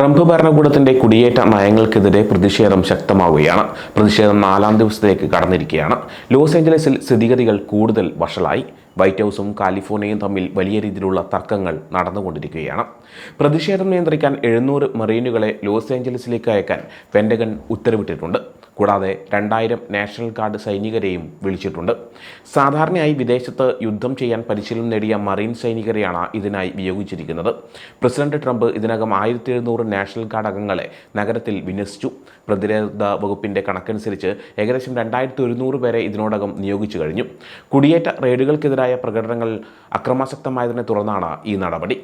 Trump ഭരണകൂടത്തിന്റെ കുടിയേറ്റ നയങ്ങൾക്കെതിരെ പ്രതിഷേധം ശക്തമാവുകയാണ്. പ്രതിഷേധം നാലാം ദിവസത്തേക്ക് കടന്നിരിക്കുകയാണ്. ലോസ് ഏഞ്ചലസിൽ സ്ഥിതിഗതികൾ കൂടുതൽ വഷളായി. വൈറ്റ് ഹൗസും കാലിഫോർണിയയും തമ്മിൽ വലിയ രീതിയിലുള്ള തർക്കങ്ങൾ നടന്നുകൊണ്ടിരിക്കുകയാണ്. പ്രതിഷേധം നിയന്ത്രിക്കാൻ എഴുന്നൂറ് മറീനുകളെ ലോസ് ഏഞ്ചലസിലേക്ക് അയക്കാൻ പെൻഡഗൺ ഉത്തരവിട്ടിട്ടുണ്ട്. കൂടാതെ രണ്ടായിരം നാഷണൽ ഗാർഡ് സൈനികരെയും വിളിച്ചിട്ടുണ്ട്. സാധാരണയായി വിദേശത്ത് യുദ്ധം ചെയ്യാൻ പരിശീലനം നേടിയ മറീൻ സൈനികരെയാണ് ഇതിനായി വിയോഗിച്ചിരിക്കുന്നത് പ്രസിഡന്റ് ട്രംപ് ഇതിനകം ആയിരത്തി എഴുന്നൂറ് നാഷണൽ ഗാർഡ് അംഗങ്ങളെ നഗരത്തിൽ വിന്യസിച്ചു. പ്രതിരോധ വകുപ്പിന്റെ കണക്കനുസരിച്ച് ഏകദേശം രണ്ടായിരത്തി ഒരുന്നൂറ് പേരെ ഇതിനോടകം നിയോഗിച്ചു കഴിഞ്ഞു. കുടിയേറ്റ റെയ്ഡുകൾക്കെതിരായ പ്രകടനങ്ങൾ അക്രമാസക്തമായതിനെ തുടർന്നാണ് ഈ നടപടി.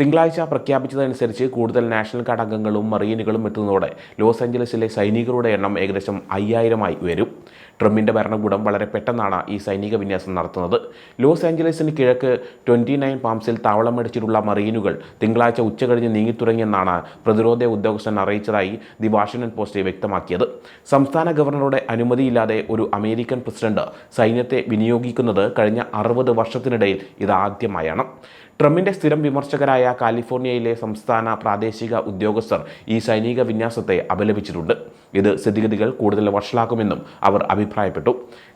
തിങ്കളാഴ്ച പ്രഖ്യാപിച്ചതനുസരിച്ച് കൂടുതൽ നാഷണൽ ഗാർഡ് അംഗങ്ങളും മറീനുകളും എത്തുന്നതോടെ ലോസ് ആഞ്ചലസിലെ സൈനികരുടെ എണ്ണം ഏകദേശം അയ്യായിരമായി ഉയരും ട്രംപിന്റെ ഭരണകൂടം വളരെ പെട്ടെന്നാണ് ഈ സൈനിക വിന്യാസം നടത്തുന്നത്. ലോസ് ആഞ്ചലസിന് കിഴക്ക് ട്വന്റി നയൻ പാംസിൽ താവളമടിച്ചിട്ടുള്ള മറീനുകൾ തിങ്കളാഴ്ച ഉച്ചകഴിഞ്ഞ് നീങ്ങിത്തുടങ്ങിയെന്നാണ് പ്രതിരോധ ഉദ്യോഗസ്ഥൻ അറിയിച്ചതായി ദി വാഷിംഗ്ടൺ പോസ്റ്റ് വ്യക്തമാക്കിയത്. സംസ്ഥാന ഗവർണറുടെ അനുമതിയില്ലാതെ ഒരു അമേരിക്കൻ പ്രസിഡന്റ് സൈന്യത്തെ വിനിയോഗിക്കുന്നത് കഴിഞ്ഞ അറുപത് വർഷത്തിനിടയിൽ ഇതാദ്യമായാണ്. ട്രംപിന്റെ സ്ഥിരം വിമർശകരായ കാലിഫോർണിയയിലെ സംസ്ഥാന പ്രാദേശിക ഉദ്യോഗസ്ഥർ ഈ സൈനിക വിന്യാസത്തെ അപലപിച്ചിട്ടുണ്ട്. ഇത് സ്ഥിതിഗതികൾ കൂടുതൽ വഷളാക്കുമെന്നും അവർ അഭിപ്രായപ്പെട്ടു.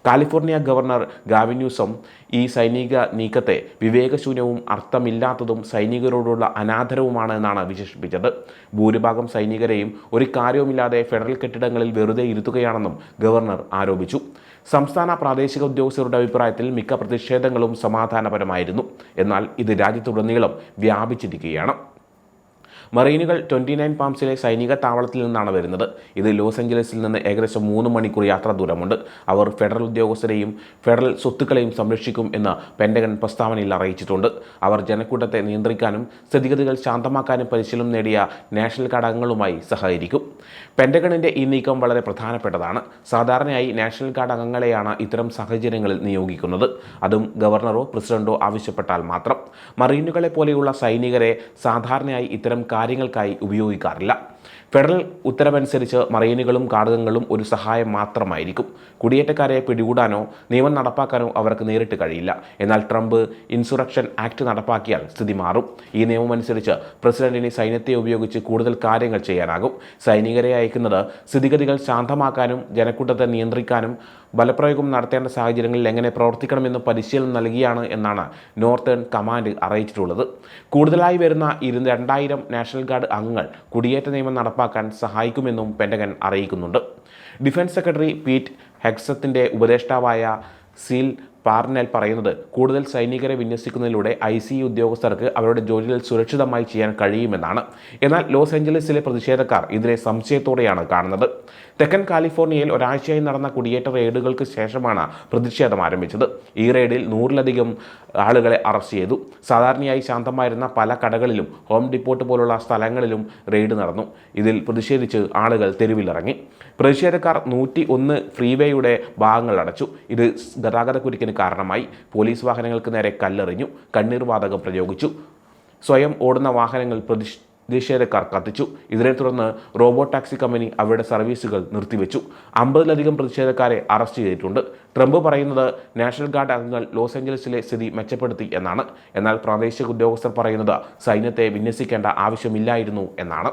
കാലിഫോർണിയ ഗവർണർ ഗാവിന്യൂസം ഈ സൈനിക നീക്കത്തെ വിവേകശൂന്യവും അർത്ഥമില്ലാത്തതും സൈനികരോടുള്ള അനാദരവുമാണ് എന്നാണ് വിശേഷിപ്പിച്ചത്. ഭൂരിഭാഗം സൈനികരെയും ഒരു കാര്യവുമില്ലാതെ ഫെഡറൽ കെട്ടിടങ്ങളിൽ വെറുതെ ഇരുത്തുകയാണെന്നും ഗവർണർ ആരോപിച്ചു. സംസ്ഥാന പ്രാദേശിക ഉദ്യോഗസ്ഥരുടെ അഭിപ്രായത്തിൽ മിക്ക പ്രതിഷേധങ്ങളും സമാധാനപരമായിരുന്നു. എന്നാൽ ഇത് രാജ്യത്തുടനീളം വ്യാപിച്ചിരിക്കുകയാണ്. മറീനുകൾ ട്വന്റി നയൻ പാംസിലെ സൈനിക താവളത്തിൽ നിന്നാണ് വരുന്നത്. ഇത് ലോസ് ഏഞ്ചലസിൽ നിന്ന് ഏകദേശം മൂന്ന് മണിക്കൂർ യാത്ര ദൂരമുണ്ട്. അവർ ഫെഡറൽ ഉദ്യോഗസ്ഥരെയും ഫെഡറൽ സ്വത്തുക്കളെയും സംരക്ഷിക്കും എന്ന് പെൻഡഗൺ പ്രസ്താവനയിൽ അറിയിച്ചിട്ടുണ്ട്. അവർ ജനക്കൂട്ടത്തെ നിയന്ത്രിക്കാനും സ്ഥിതിഗതികൾ ശാന്തമാക്കാനും പരിശീലനം നേടിയ നാഷണൽ ഘടകങ്ങളുമായി സഹകരിക്കും. പെൻഡഗണിന്റെ ഈ നീക്കം വളരെ പ്രധാനപ്പെട്ടതാണ്. സാധാരണയായി നാഷണൽ ഗാർഡ് അംഗങ്ങളെയാണ് ഇത്തരം സാഹചര്യങ്ങളിൽ നിയോഗിക്കുന്നത്. അതും ഗവർണറോ പ്രസിഡന്റോ ആവശ്യപ്പെട്ടാൽ മാത്രം. മറീനുകളെ പോലെയുള്ള സൈനികരെ സാധാരണയായി ഇത്തരം കാര്യങ്ങൾക്കായി ഉപയോഗിക്കാറില്ല. ഫെഡറൽ ഉത്തരവനുസരിച്ച് മറീനുകളും കാടകങ്ങളും ഒരു സഹായം മാത്രമായിരിക്കും. കുടിയേറ്റക്കാരെ പിടികൂടാനോ നിയമം നടപ്പാക്കാനോ അവർക്ക് നേരിട്ട് കഴിയില്ല. എന്നാൽ ട്രംപ് ഇൻസുറക്ഷൻ ആക്ട് നടപ്പാക്കിയാൽ സ്ഥിതി മാറും. ഈ നിയമം അനുസരിച്ച് പ്രസിഡന്റിന് സൈന്യത്തെ ഉപയോഗിച്ച് കൂടുതൽ കാര്യങ്ങൾ ചെയ്യാനാകും. സൈനികരെ അയക്കുന്നത് സ്ഥിതിഗതികൾ ശാന്തമാക്കാനും ജനക്കൂട്ടത്തെ നിയന്ത്രിക്കാനും ബലപ്രയോഗം നടത്തേണ്ട സാഹചര്യങ്ങളിൽ എങ്ങനെ പ്രവർത്തിക്കണമെന്ന് പരിശീലനം നൽകിയാണ് എന്നാണ് നോർത്തേൺ കമാൻഡ് അറിയിച്ചിട്ടുള്ളത്. കൂടുതലായി വരുന്ന ഇരു രണ്ടായിരം നാഷണൽ ഗാർഡ് അംഗങ്ങൾ കുടിയേറ്റ നിയമം നടപ്പാക്കാൻ സഹായിക്കുമെന്നും പെൻഡഗൻ അറിയിക്കുന്നുണ്ട്. ഡിഫൻസ് സെക്രട്ടറി പീറ്റ് ഹെക്സത്തിന്റെ ഉപദേഷ്ടാവായ സീൽ പാർനെൽ പറയുന്നത് കൂടുതൽ സൈനികരെ വിന്യസിക്കുന്നതിലൂടെ ഐ സി ഉദ്യോഗസ്ഥർക്ക് അവരുടെ ജോലികൾ സുരക്ഷിതമായി ചെയ്യാൻ കഴിയുമെന്നാണ്. എന്നാൽ ലോസ് ഏഞ്ചലസിലെ പ്രതിഷേധക്കാർ ഇതിനെ സംശയത്തോടെയാണ് കാണുന്നത്. തെക്കൻ കാലിഫോർണിയയിൽ ഒരാഴ്ചയായി നടന്ന കുടിയേറ്റ റെയ്ഡുകൾക്ക് ശേഷമാണ് പ്രതിഷേധം ആരംഭിച്ചത്. ഈ റെയ്ഡിൽ നൂറിലധികം ആളുകളെ അറസ്റ്റ് ചെയ്തു. സാധാരണയായി ശാന്തമായിരുന്ന പല കടകളിലും ഹോം ഡിപ്പോട്ട് പോലുള്ള സ്ഥലങ്ങളിലും റെയ്ഡ് നടന്നു. ഇതിൽ പ്രതിഷേധിച്ച് ആളുകൾ തെരുവിലിറങ്ങി. പ്രതിഷേധക്കാർ നൂറ്റി ഒന്ന് ഫ്രീവേയുടെ ഭാഗങ്ങൾ അടച്ചു ഇത് ഗതാഗത കുരുക്കിന് കാരണമായി. പോലീസ് വാഹനങ്ങൾക്ക് നേരെ കല്ലെറിഞ്ഞു. കണ്ണീർ വാതകം പ്രയോഗിച്ചു. സ്വയം ഓടുന്ന വാഹനങ്ങൾ പ്രതിഷ് പ്രതിഷേധക്കാർ കത്തിച്ചു. ഇതിനെ തുടർന്ന് റോബോട്ട് ടാക്സി കമ്പനി അവരുടെ സർവീസുകൾ നിർത്തിവെച്ചു. അമ്പതിലധികം പ്രതിഷേധക്കാരെ അറസ്റ്റ് ചെയ്തിട്ടുണ്ട്. ട്രംപ് പറയുന്നത് നാഷണൽ ഗാർഡ് അംഗങ്ങൾ ലോസ് ഏഞ്ചലസിലെ സ്ഥിതി മെച്ചപ്പെടുത്തി എന്നാണ്. എന്നാൽ പ്രാദേശിക ഉദ്യോഗസ്ഥർ പറയുന്നത് സൈന്യത്തെ വിന്യസിക്കേണ്ട ആവശ്യമില്ലായിരുന്നു എന്നാണ്.